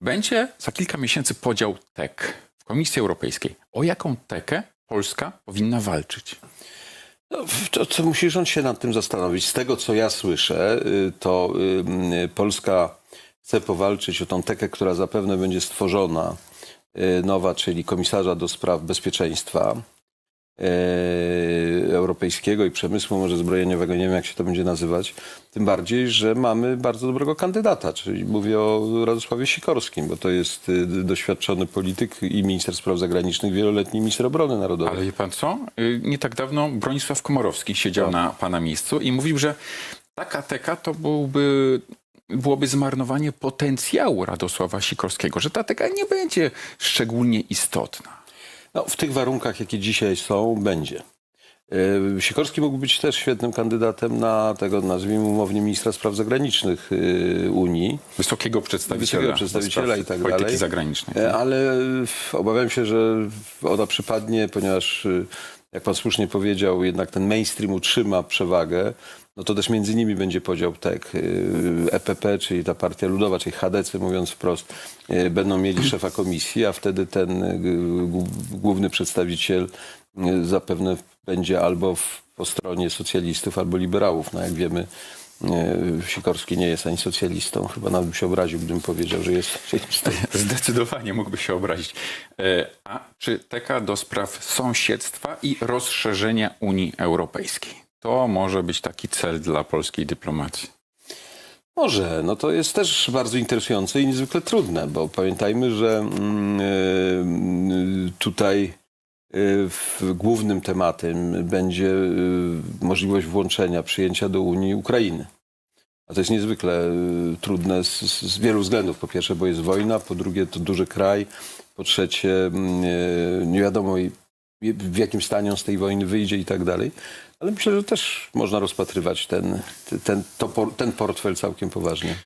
Będzie za kilka miesięcy podział TEK w Komisji Europejskiej. O jaką tekę Polska powinna walczyć? No, to, to musi rząd się nad tym zastanowić. Z tego, co ja słyszę, y, to y, y, Polska chce powalczyć o tą tekę, która zapewne będzie stworzona, nowa, czyli komisarza do spraw bezpieczeństwa europejskiego i przemysłu może zbrojeniowego, nie wiem jak się to będzie nazywać. Tym bardziej, że mamy bardzo dobrego kandydata, czyli mówię o Radosławie Sikorskim, bo to jest y, doświadczony polityk i minister spraw zagranicznych, wieloletni minister obrony narodowej. Ale wie pan co? Y, Nie tak dawno Bronisław Komorowski siedział na pana miejscu i mówił, że taka teka to byłby, byłoby zmarnowanie potencjału Radosława Sikorskiego, że ta teka nie będzie szczególnie istotna. No, w tych warunkach, jakie dzisiaj są, będzie. Yy, Sikorski mógł być też świetnym kandydatem na tego, nazwijmy umownie, ministra spraw zagranicznych yy, Unii, Wysokiego przedstawiciela, Wysokiego przedstawiciela i tak polityki dalej. zagranicznej. E, ale yy, obawiam się, że ona przypadnie, ponieważ, jak pan słusznie powiedział, jednak ten mainstream utrzyma przewagę, no to też między nimi będzie podział. Yy, EPP, czyli ta partia ludowa, czyli HDC, mówiąc wprost, będą mieli szefa komisji, a wtedy ten główny przedstawiciel zapewne będzie albo w, po stronie socjalistów, albo liberałów. No jak wiemy, yy, Sikorski nie jest ani socjalistą. Chyba nawet bym się obraził, gdybym powiedział, że jest socjalistą. Zdecydowanie mógłby się obrazić. E, A czy teka do spraw sąsiedztwa i rozszerzenia Unii Europejskiej? To może być taki cel dla polskiej dyplomacji. Może, no to jest też bardzo interesujące i niezwykle trudne, bo pamiętajmy, że mm, y, tutaj głównym tematem będzie y, możliwość włączenia, przyjęcia do Unii Ukrainy. A to jest niezwykle y, trudne z, z wielu względów. Po pierwsze, bo jest wojna, po drugie, to duży kraj, po trzecie, mm, y, nie wiadomo w jakim stanie on z tej wojny wyjdzie i tak dalej. Ale myślę, że też można rozpatrywać ten, ten, to, ten portfel całkiem poważnie.